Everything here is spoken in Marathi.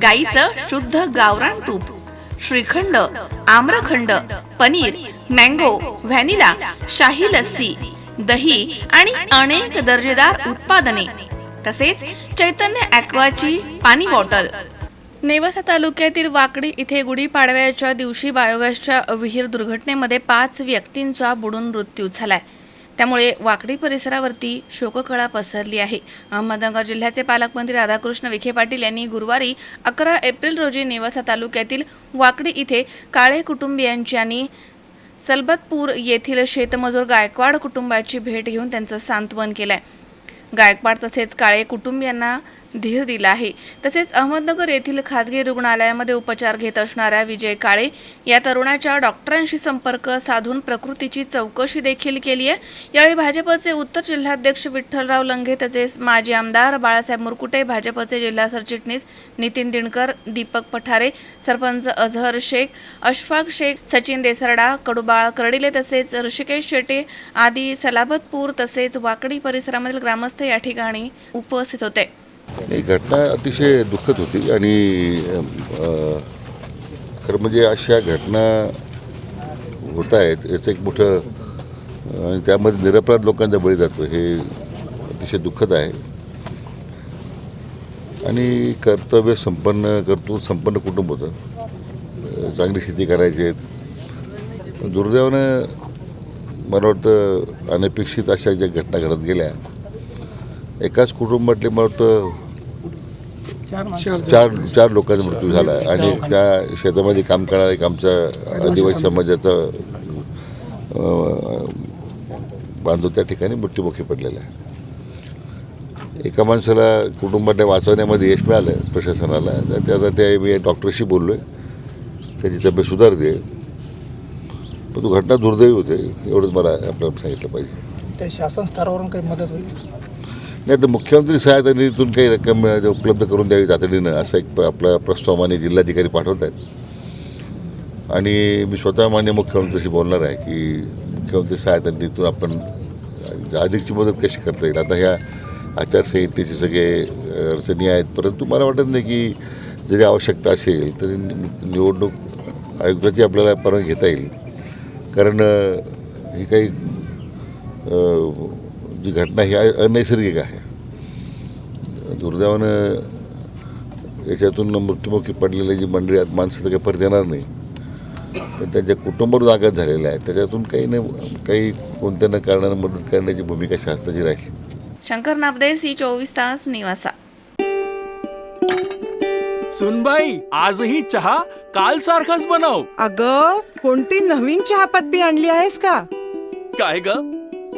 गाईचं शुद्ध गावरान तूप श्रीखंड आम्रखंड पनीर मँगो व्हॅनिला शाही लस्सी दही आणि अनेक दर्जेदार उत्पादने. तसेच चैतन्य ॲक्वाची पाणी बॉटल. नेवासा तालुक्यातील वाकडी इथे गुढीपाडव्याच्या दिवशी बायोगॅसच्या विहीर दुर्घटनेमध्ये पाच व्यक्तींचा बुडून मृत्यू झालाय. त्यामुळे वाकडी परिसरावरती शोककळा पसरली आहे. अहमदनगर जिल्ह्याचे पालकमंत्री राधाकृष्ण विखे पाटील यांनी गुरुवारी अकरा एप्रिल रोजी नेवासा तालुक्यातील वाकडी इथे काळे कुटुंबियांची आणि सलबतपूर येथील शेतमजूर गायकवाड कुटुंबाची भेट घेऊन त्यांचं सांत्वन केलं आहे गायकवाड तसेच काळे कुटुंबियांना धीर दिला आहे. तसेच अहमदनगर येथील खासगी रुग्णालयामध्ये उपचार घेत असणाऱ्या विजय काळे या तरुणाच्या डॉक्टरांशी संपर्क साधून प्रकृतीची चौकशी देखील केली आहे. यावेळी भाजपचे उत्तर जिल्हाध्यक्ष विठ्ठलराव लंघे तसेच माजी आमदार बाळासाहेब मुरकुटे भाजपचे जिल्हा सरचिटणीस नितीन दिणकर दीपक पठारे सरपंच अझहर शेख अशफाक शेख सचिन देसरडा कडुबाळ कर्डिले तसेच ऋषिकेश शेटे आदी सलाबतपूर तसेच वाकडी परिसरामधील ग्रामस्थ या ठिकाणी उपस्थित होते. ही घटना अतिशय दुःखद होती आणि खरं म्हणजे अशा घटना होत आहेत याचं एक मोठं आणि त्यामध्ये निरपराध लोकांचा बळी जातो हे अतिशय दुःखद आहे. आणि कर्तव्य संपन्न करतो संपन्न कुटुंब होतं. चांगली शेती करायची आहेत. दुर्दैवानं मला वाटतं अनपेक्षित अशा ज्या घटना घडत गेल्या एकाच कुटुंबातले मला वाटतं चार चार लोकांचा मृत्यू झाला आणि त्या शेतामध्ये काम करणाऱ्या एक आमच्या आदिवासी समाजाचा बांधव त्या ठिकाणी मृत्युमुखी पडलेला आहे. एका माणसाला कुटुंबाने वाचवण्यामध्ये यश मिळालं प्रशासनाला. तर त्याचा त्या मी डॉक्टरशी बोललो आहे त्याची तब्येत सुधारते. पण तो घटना दुर्दैवी होते एवढंच मला आपल्याला सांगितलं पाहिजे. त्या शासन स्तरावरून काही मदत होईल? नाही तर मुख्यमंत्री सहायता निधीतून काही रक्कम मिळाली उपलब्ध करून द्यावी तातडीनं असा एक प- आपला प्रस्ताव मान्य जिल्हाधिकारी पाठवत आहेत. आणि मी स्वतः मान्य मुख्यमंत्र्याशी बोलणार आहे की मुख्यमंत्री सहायता निधीतून आपण अधिकची मदत कशी करता येईल? आता ह्या आचारसंहितेचे सगळे अडचणी आहेत परंतु मला वाटत नाही की जरी आवश्यकता असेल तरी निवडणूक आयुक्ताची आपल्याला परवानगी घेता येईल. कारण ही काही जी घटना ही अनैसर्गिक आहे. दुर्दैवानं याच्यातून मृत्युमुखी पडलेली जी मंडळी आहेत माणसं तर काही परत येणार नाही. पण त्यांच्या कुटुंबावर आघात झालेला आहे त्याच्यातून काही न काही कोणत्या न कारणानं मदत करण्याची भूमिका शासनाची राहिली. शंकर नापदे सी चोवीस तास निवासा. सुनबाई आजही चहा काल सारखाच बनव. अग कोणती नवीन चहापत्ती आणली आहेस का? काय ग?